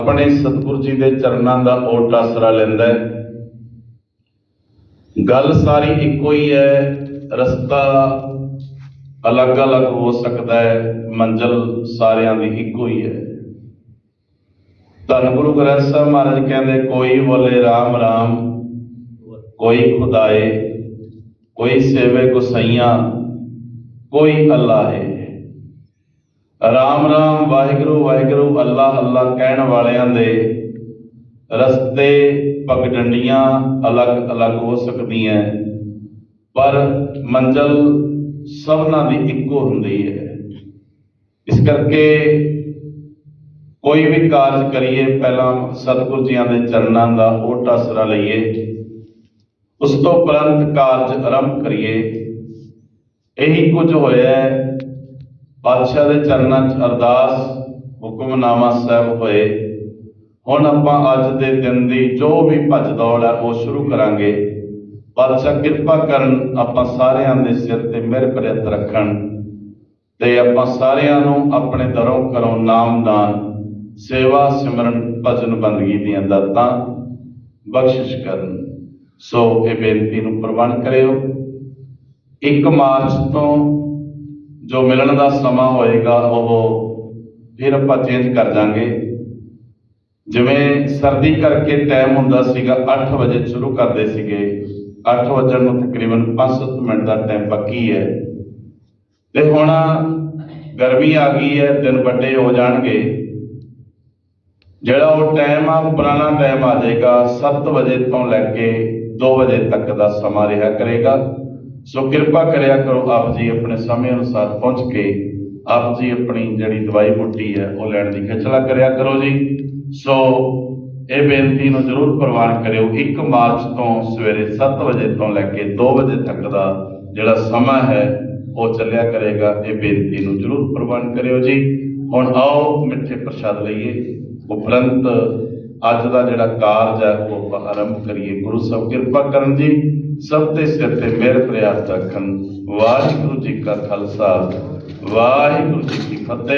ਆਪਣੇ ਸਤਿਗੁਰੂ ਜੀ ਦੇ ਚਰਨਾਂ ਦਾ ਓਟ ਆਸਰਾ ਲੈਂਦਾ ਹੈ। ਗੱਲ ਸਾਰੀ ਇੱਕੋ ਹੀ ਹੈ, ਰਸਤਾ ਅਲੱਗ-ਅਲੱਗ ਹੋ ਸਕਦਾ ਹੈ, ਮੰਜ਼ਲ ਸਾਰਿਆਂ ਦੀ ਇੱਕੋ ਹੀ ਹੈ। ਧੰਨ ਗੁਰੂ ਗ੍ਰੰਥ ਸਾਹਿਬ ਮਹਾਰਾਜ ਕਹਿੰਦੇ, ਕੋਈ ਬੋਲੇ RAM RAM ਕੋਈ ਖੁਦਾਏ, ਕੋਈ ਸੇਵੇ ਗੁਸਈਆਂ, ਕੋਈ ਅੱਲਾ ਹੈ ਰਾਮ ਰਾਮ ਵਾਹਿਗੁਰੂ ਵਾਹਿਗੁਰੂ, ਅੱਲਾ ਅੱਲਾ ਕਹਿਣ ਵਾਲਿਆਂ ਦੇ ਰਸਤੇ ਪਗਡੰਡੀਆਂ ਅਲੱਗ ਅਲੱਗ ਹੋ ਸਕਦੀਆਂ ਪਰ ਮੰਜ਼ਲ ਸਭਨਾਂ ਦੀ ਇੱਕੋ ਹੁੰਦੀ ਹੈ। ਇਸ ਕਰਕੇ ਕੋਈ ਵੀ ਕਾਰਜ ਕਰੀਏ, ਪਹਿਲਾਂ ਸਤਿਗੁਰੂ ਜੀਆਂ ਦੇ ਚਰਨਾਂ ਦਾ ਉਹ ਟਸਰਾ ਲਈਏ, ਉਸ ਤੋਂ ਉਪਰੰਤ ਕਾਰਜ ਆਰੰਭ ਕਰੀਏ। ਇਹੀ ਕੁਝ ਹੋਇਆ ਹੈ ਪਾਤਸ਼ਾਹ ਦੇ ਚਰਨਾਂ 'ਚ ਅਰਦਾਸ, ਹੁਕਮਨਾਮਾ ਸਾਹਿਬ ਹੋਏ। ਹੁਣ ਆਪਾਂ ਅੱਜ ਦੇ ਦਿਨ ਦੀ ਜੋ ਵੀ ਭੱਜ ਦੌੜ ਹੈ, ਉਹ ਸ਼ੁਰੂ ਕਰਾਂਗੇ। ਪਾਤਸ਼ਾਹ ਕਿਰਪਾ ਕਰਨ ਆਪਾਂ ਸਾਰਿਆਂ ਦੇ ਸਿਰ ਤੇ ਮਿਹਰ ਭਰਿਤ ਰੱਖਣ ਤੇ ਆਪਾਂ ਸਾਰਿਆਂ ਨੂੰ ਆਪਣੇ ਦਰੋਂ ਕਰੋ ਨਾਮਦਾਨ, ਸੇਵਾ, ਸਿਮਰਨ, ਭਜਨ ਬੰਦਗੀ ਦੀਆਂ ਦਾਤਾਂ ਬਖਸ਼ਿਸ਼ ਕਰਨ। ਸੋ ਇਹ ਬੇਨਤੀ ਨੂੰ ਪ੍ਰਵਾਨ ਕਰਿਓ। 1 ਮਾਰਚ ਤੋਂ ਜੋ ਮਿਲਣ ਦਾ ਸਮਾਂ ਹੋਏਗਾ, ਉਹ ਫਿਰ ਆਪਾਂ ਚੇਂਜ ਕਰ ਜਾਾਂਗੇ। ਜਿਵੇਂ ਸਰਦੀ ਕਰਕੇ ਟਾਈਮ ਹੁੰਦਾ ਸੀਗਾ 8 ਵਜੇ ਸ਼ੁਰੂ ਕਰਦੇ ਸੀਗੇ। 8 ਵਜੇ ਨੂੰ ਤਕਰੀਬਨ 5-7 ਮਿੰਟ ਦਾ ਟਾਈਮ ਬਾਕੀ ਹੈ। ਤੇ ਹੁਣ ਗਰਮੀ ਆ ਗਈ ਹੈ, ਦਿਨ ਵੱਡੇ ਹੋ ਜਾਣਗੇ। ਜਿਹੜਾ ਉਹ ਟਾਈਮ ਆ, ਉਹ ਪੁਰਾਣਾ ਟਾਈਮ ਆ ਜਾਏਗਾ। 7 ਵਜੇ ਤੋਂ ਲੈ ਕੇ 2 ਵਜੇ ਤੱਕ ਦਾ ਸਮਾਂ ਰਿਹਾ ਕਰੇਗਾ। ਸੋ ਕਿਰਪਾ ਕਰਿਆ ਕਰੋ ਆਪ ਜੀ ਆਪਣੇ ਸਮੇਂ ਅਨੁਸਾਰ ਪਹੁੰਚ ਕੇ ਆਪ ਜੀ ਆਪਣੀ ਜਿਹੜੀ ਦਵਾਈ ਬੂਟੀ ਹੈ ਉਹ ਲੈਣ ਦੀ ਖਿਚਲਾ ਕਰਿਆ ਕਰੋ ਜੀ। ਸੋ ਇਹ ਬੇਨਤੀ ਨੂੰ ਜ਼ਰੂਰ ਪ੍ਰਵਾਨ ਕਰਿਓ 1 ਮਾਰਚ ਤੋਂ ਸਵੇਰੇ 7 ਵਜੇ ਤੋਂ ਲੈ ਕੇ 2 ਵਜੇ ਤੱਕ ਦਾ ਜਿਹੜਾ ਸਮਾਂ ਹੈ, ਉਹ ਚੱਲਿਆ ਕਰੇਗਾ। ਇਹ ਬੇਨਤੀ ਨੂੰ ਜ਼ਰੂਰ ਪ੍ਰਵਾਨ ਕਰਿਓ ਜੀ। ਹੁਣ ਆਓ ਮਿੱਠੇ ਪ੍ਰਸ਼ਾਦ ਲਈਏ। ਉਪਰੰਤ ਅੱਜ ਦਾ ਜਿਹੜਾ ਕਾਰਜ ਹੈ, ਉਹ ਆਪਾਂ ਆਰੰਭ ਕਰੀਏ। ਗੁਰੂ ਸਾਹਿਬ ਕਿਰਪਾ ਕਰਨ ਜੀ, ਸਭ ਤੇ ਸਿਰ ਤੇ ਮਿਹਰ ਪ੍ਰਿਆਸ ਰੱਖਣ। ਵਾਹਿਗੁਰੂ ਜੀ ਕਾ ਖਾਲਸਾ, ਵਾਹਿਗੁਰੂ ਜੀ ਕੀ ਫਤਿਹ।